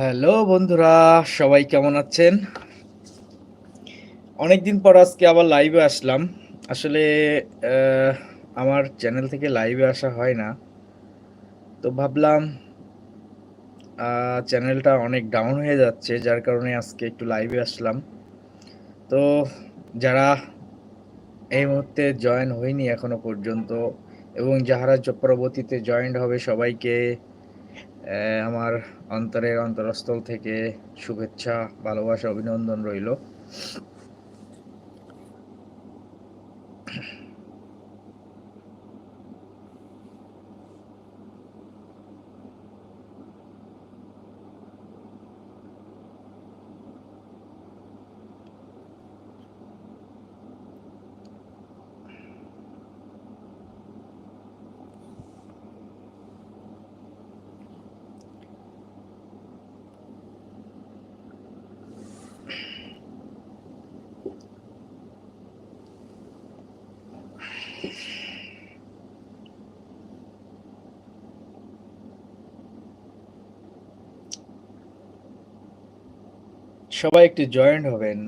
Hello বন্ধুরা, সবাই কেমন আছেন? অনেকদিন পর আজকে আবার লাইভে আসলাম। আসলে আমার চ্যানেল থেকে লাইভে আসা হয় না। তো ভাবলাম চ্যানেলটা অনেক ডাউন হয়ে যাচ্ছে, যার কারণে আজকে একটু লাইভে আসলাম। তো যারা এই মুহূর্তে জয়েন হয়নি এখনও পর্যন্ত, এবং যাহারা পরবর্তীতে জয়েন্ট হবে সবাইকে আমার অন্তরের অন্তরস্থল থেকে শুভেচ্ছা ভালোবাসা অভিনন্দন রইল। সবাই একটু জয়েন্ট হবেন।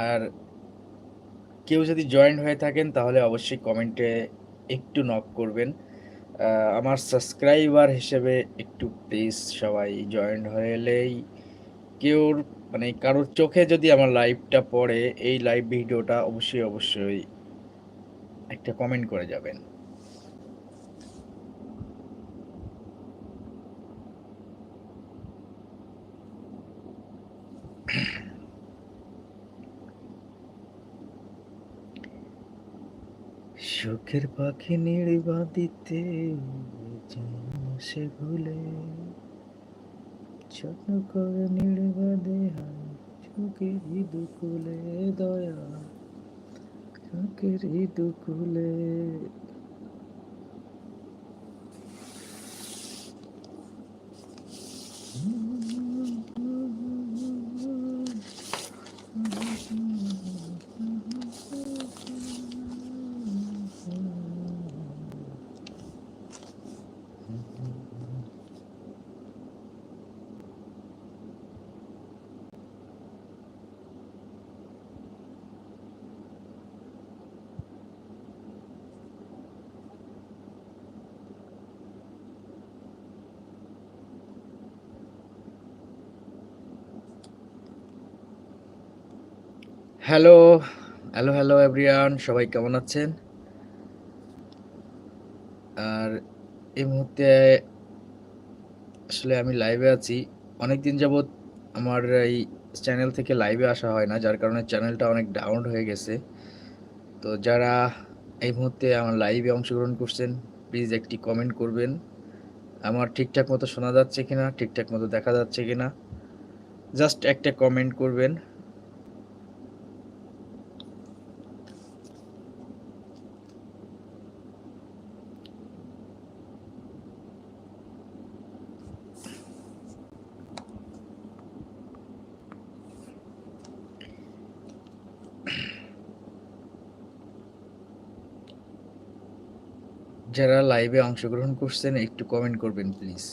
আর কেউ যদি জয়েন্ট হয়ে থাকেন, তাহলে অবশ্যই কমেন্টে একটু নক করবেন। আমার সাবস্ক্রাইবার হিসেবে একটু প্লিজ সবাই জয়েন্ট হয়ে এলেই কেউর মানে কারোর চোখে যদি আমার লাইভটা পড়ে, এই লাইভ ভিডিওটা অবশ্যই অবশ্যই একটা কমেন্ট করে যাবেন। সুখের পাখি নির্বাদিতে সে ভুলে। যত্ন করে নির্বাদে চোখের দুকুলে দয়া চোখের দুকুলে হ্যালো হ্যালো হ্যালো এভরিওয়ান সবাই কেমন আছেন? আর এই মুহূর্তে আসলে আমি লাইভে আছি। অনেক দিন যাবৎ আমার এই চ্যানেল থেকে লাইভে আসা হয় না, যার কারণে চ্যানেলটা অনেক ডাউন হয়ে গেছে। তো যারা এই মুহূর্তে আমার লাইভে অংশগ্রহণ করছেন প্লিজ একটি কমেন্ট করবেন। আমার ঠিকঠাক মতো শোনা যাচ্ছে কিনা, ঠিকঠাক মতো দেখা যাচ্ছে কিনা জাস্ট একটা কমেন্ট করবেন। যারা লাইভে অংশগ্রহণ করছেন একটু কমেন্ট করবেন প্লিজ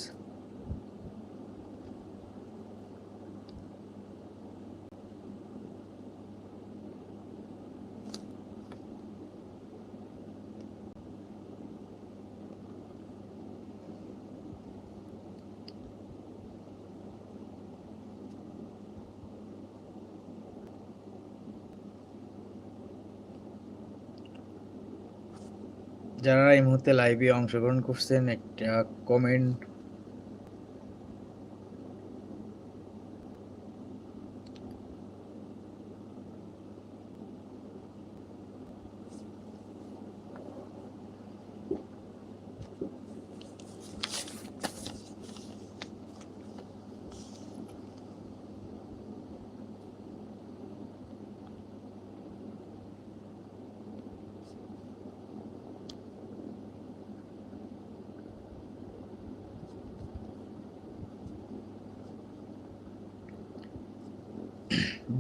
যারা এই মুহূর্তে লাইভে অংশগ্রহণ করছেন একটা কমেন্ট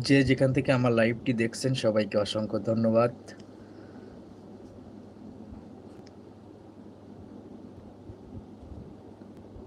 যে যেখান থেকে আমার লাইভটি দেখছেন সবাইকে অসংখ্য ধন্যবাদ।